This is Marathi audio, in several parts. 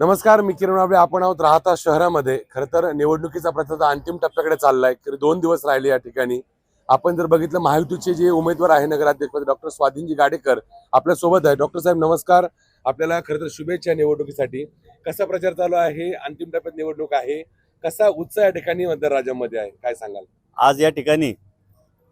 नमस्कार मी किरण आपले आपण आहोत राहता शहरामध्ये. खरं तर निवडणुकीचा प्रचार अंतिम टप्प्याकडे चाललाय. तर दोन दिवस राहिले या ठिकाणी. आपण जर बघितलं महायुतीचे जे उमेदवार आहे नगराध्यक्ष डॉक्टर स्वाधीनजी गाडेकर आपल्यासोबत आहे. डॉक्टर साहेब नमस्कार. आपल्याला खरं तर शुभेच्छा निवडणुकीसाठी. कसा प्रचार चालू आहे? अंतिम टप्प्यात निवडणूक आहे. कसा उत्साह या ठिकाणी मतदार राज्यामध्ये आहे? काय सांगाल? आज या ठिकाणी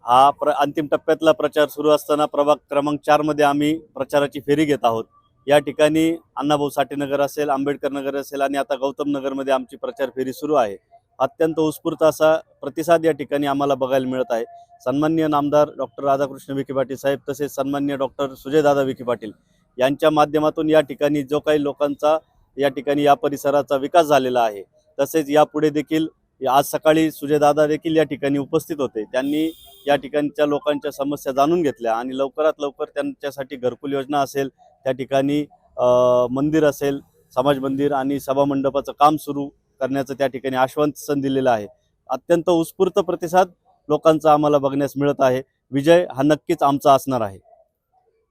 हा प्र अंतिम टप्प्यातला प्रचार सुरू असताना प्रभाग क्रमांक चारमध्ये आम्ही प्रचाराची फेरी घेत आहोत. या ठिकाणी अण्णाभाऊ साठेनगर असेल आंबेडकर नगर असेल आणि आता गौतम नगरमध्ये आमची प्रचार फेरी सुरू आहे. अत्यंत उत्स्फूर्त असा प्रतिसाद या ठिकाणी आम्हाला बघायला मिळत आहे. सन्मान्य नामदार डॉक्टर राधाकृष्ण विखे पाटील साहेब तसेच सन्मान्य डॉक्टर सुजयदादा विखे पाटील यांच्या माध्यमातून या ठिकाणी जो काही लोकांचा या ठिकाणी या परिसराचा विकास झालेला आहे तसेच यापुढे देखील आज सकाळी सुजयदादा देखील या ठिकाणी उपस्थित होते. त्यांनी या ठिकाणच्या लोकांच्या समस्या जाणून घेतल्या आणि लवकरात लवकर त्यांच्यासाठी घरकुल योजना असेल त्या ठिकाणी अ, मंदिर असेल समाज मंदिर आणि सभा मंडपाचं काम सुरू करण्याचं त्या ठिकाणी आश्वासन दिलेलं आहे. अत्यंत उत्स्फूर्त प्रतिसाद लोकांचा आम्हाला बघण्यास मिळत आहे. विजय हा नक्कीच आमचा असणार आहे.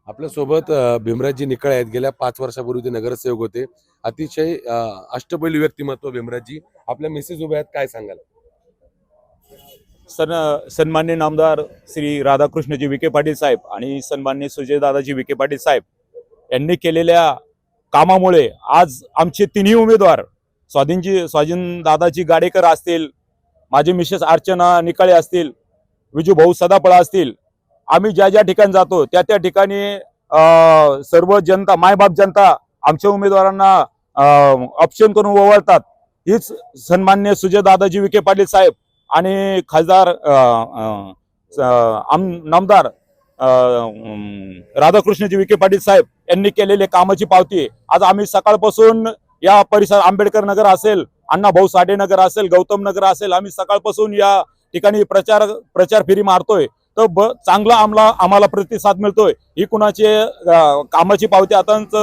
आपल्यासोबत अं, भीमराजजी निकळ आहेत. गेल्या पाच वर्षापूर्वी ते नगरसेवक होते. अतिशय अष्टपैलू व्यक्तिमत्व भीमराजजी. आपल्या मिसेस उभ्या आहेत. काय सांगाल? सन सन्मान्य नामदार श्री राधाकृष्णजी विखे पाटील साहेब आणि सन्मान्य सुजयदादाजी विखे पाटील साहेब यांनी केलेल्या कामामुळे आज आमचे तिन्ही उमेदवार स्वाधीनजी स्वाधीन दादाजी गाडेकर असतील माझे मिसेस अर्चना निकाळे असतील विजू भाऊ सदापळा असतील आम्ही ज्या ज्या ठिकाणी जातो त्या त्या ठिकाणी सर्व जनता मायबाप जनता आमच्या उमेदवारांना ऑप्शन करून ओवाळतात हीच सन्मान्य सुजय दादाजी विखे पाटील साहेब आणि खासदार आम नामदार राधाकृष्णजी विखे पाटील साहेब यांनी केलेले कामाची पावती. आज आम्ही सकाळपासून या परिसर आंबेडकर नगर असेल अण्णा भाऊ साठे नगर असेल गौतम नगर असेल आम्ही सकाळपासून या ठिकाणी प्रचार प्रचार फेरी मारतोय. तर ब चांगला आम्हाला आम्हाला प्रतिसाद मिळतोय. ही कुणाची कामाची पावती? आताच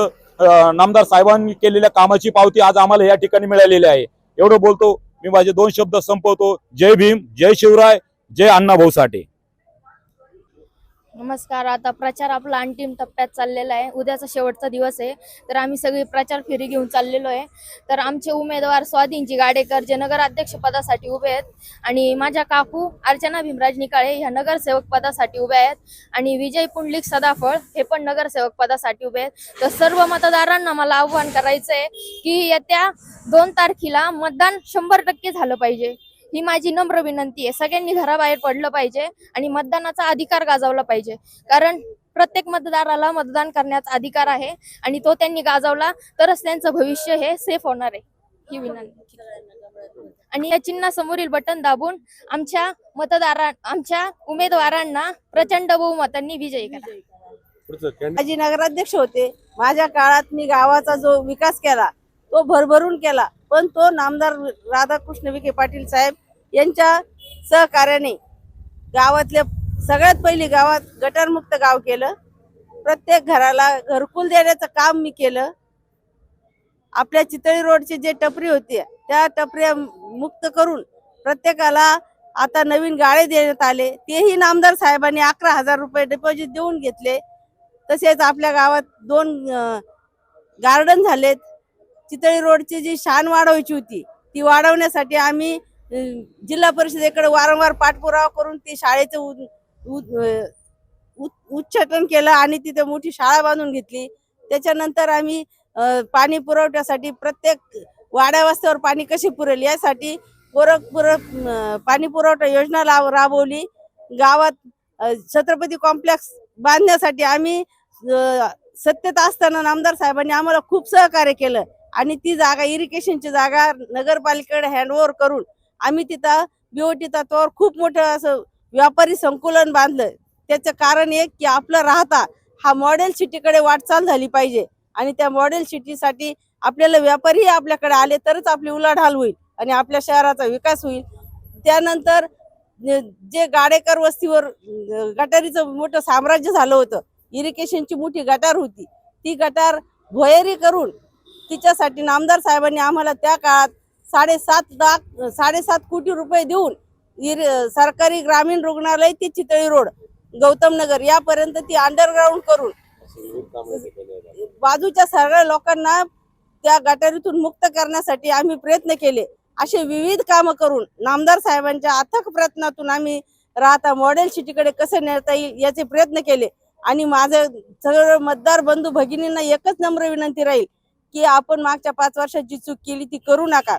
नामदार साहेबांनी केलेल्या कामाची पावती आज आम्हाला या ठिकाणी मिळालेली आहे. एवढं बोलतो. मी माझे दोन शब्द संपवतो. जय भीम जय शिवराय जय अण्णाभाऊ साठे. नमस्कार आता प्रचार आपला अंतिम टप्प्यात चाललेला आहे. उद्याचा शेवटचा दिवस आहे. तर आम्ही सगळी प्रचार फेरी घेऊन चाललेलो आहे. तर आमचे उमेदवार स्वाधीनजी गाडेकर जे नगराध्यक्ष पदासाठी उभे आहेत आणि माझ्या काकू अर्चना भीमराज निकाळे ह्या नगरसेवक पदासाठी उभे आहेत आणि विजय पुंडलिक सदाफळ हे पण नगरसेवक पदासाठी उभे आहेत. तर सर्व मतदारांना मला आव्हान करायचं आहे की येत्या दोन तारखेला मतदान शंभर टक्के झालं पाहिजे. ही माझी नम्र विनंती आहे. सगळ्यांनी घराबाहेर पडलं पाहिजे आणि मतदानाचा अधिकार गाजवला पाहिजे. कारण प्रत्येक मतदाराला मतदान करण्याचा अधिकार आहे आणि तो त्यांनी गाजवला तरच त्यांचं भविष्य हे सेफ होणार आहे. ही विनंती. आणि या चिन्हासमोरील बटन दाबून आमच्या मतदारां आमच्या उमेदवारांना प्रचंड बहुमतांनी विजयी करा. माझी नगराध्यक्ष होते. माझ्या काळात मी गावाचा जो विकास केला तो भरभरून केला. पण तो नामदार राधाकृष्ण विखे पाटील साहेब यांच्या सहकार्याने गावातल्या सगळ्यात पहिली गावात गटारमुक्त गाव केलं. प्रत्येक घराला घरकुल देण्याचं काम मी केलं. आपल्या चितळी रोडची जे टपरी होती त्या टपऱ्या मुक्त करून प्रत्येकाला आता नवीन गाळे देण्यात आले. तेही नामदार साहेबांनी अकरा हजार रुपये डिपॉझिट देऊन घेतले. तसेच आपल्या गावात दोन गार्डन झालेत. चितळी रोडची जी शान वाढवायची होती ती वाढवण्यासाठी आम्ही जिल्हा परिषदेकडे वारंवार पाठपुरावा करून ती शाळेचं उ- उच्चाटन केलं आणि तिथे मोठी शाळा बांधून घेतली. त्याच्यानंतर आम्ही पाणी पुरवठ्यासाठी प्रत्येक वाड्यावस्त्यावर पाणी कसे पुरेल यासाठी गोरखपूर पाणी पुरवठा योजना लाव राबवली. गावात छत्रपती कॉम्प्लेक्स बांधण्यासाठी आम्ही सत्तेत असताना नामदार साहेबांनी आम्हाला खूप सहकार्य केलं. आणि ती जागा इरिगेशनची जागा नगरपालिकेकडे हँडओव्हर करून आम्ही तिथं बीओटी तत्वावर खूप मोठं असं व्यापारी संकुलन बांधलं. त्याचं कारण एक की आपलं राहता हा मॉडेल सिटीकडे वाटचाल झाली पाहिजे. आणि त्या मॉडेल सिटीसाठी आपल्याला व्यापारीही आपल्याकडे आले तरच आपली उलाढाल होईल आणि आपल्या शहराचा विकास होईल. त्यानंतर जे गाडेकर वस्तीवर गटारीचं मोठं साम्राज्य झालं होतं इरिगेशनची मोठी गटार होती. ती गटार भोयरी करून तिच्यासाठी नामदार साहेबांनी आम्हाला त्या काळात साडेसात लाख साडेसात कोटी रुपये देऊन सरकारी ग्रामीण रुग्णालय ते चितळी रोड गौतम नगर यापर्यंत ती अंडरग्राऊंड करून बाजूच्या सगळ्या लोकांना त्या गटारीतून मुक्त करण्यासाठी आम्ही प्रयत्न केले. असे विविध कामं करून नामदार साहेबांच्या अथक प्रयत्नातून आम्ही राहता मॉडेल सिटीकडे कसे नेता येईल याचे प्रयत्न केले. आणि माझं सगळं मतदार बंधू भगिनींना एकच नम्र विनंती राहील की आपण मागच्या पाच वर्षाची चूक केली ती करू नका.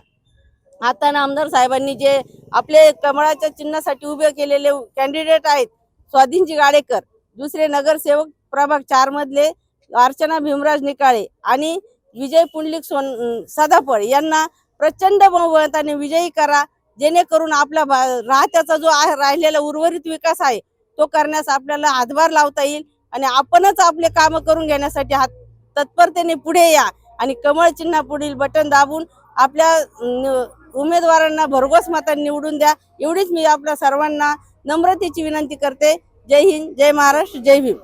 आता आमदार साहेबांनी जे आपले कमळाच्या चिन्हासाठी उभे केलेले कॅन्डिडेट आहेत स्वाधीनजी गाडेकर दुसरे नगरसेवक प्रभाग चार मधले अर्चना भीमराज निकाळे आणि विजय पुंडलिक सोन सदाफळ यांना प्रचंड बहुमताने विजयी करा जेणेकरून आपला भा- राहत्याचा जो राहिलेला उर्वरित विकास आहे तो करण्यास आपल्याला हातभार लावता येईल आणि आपणच आपले काम करून घेण्यासाठी हात तत्परतेने पुढे या आणि कमळ चिन्हा पुढील बटन दाबून आपल्या उमेदवारांना भरघोस मतांनी निवडून द्या. एवढीच मी आपल्या सर्वांना नम्रतेची विनंती करते. जय हिंद जय महाराष्ट्र जय भीम.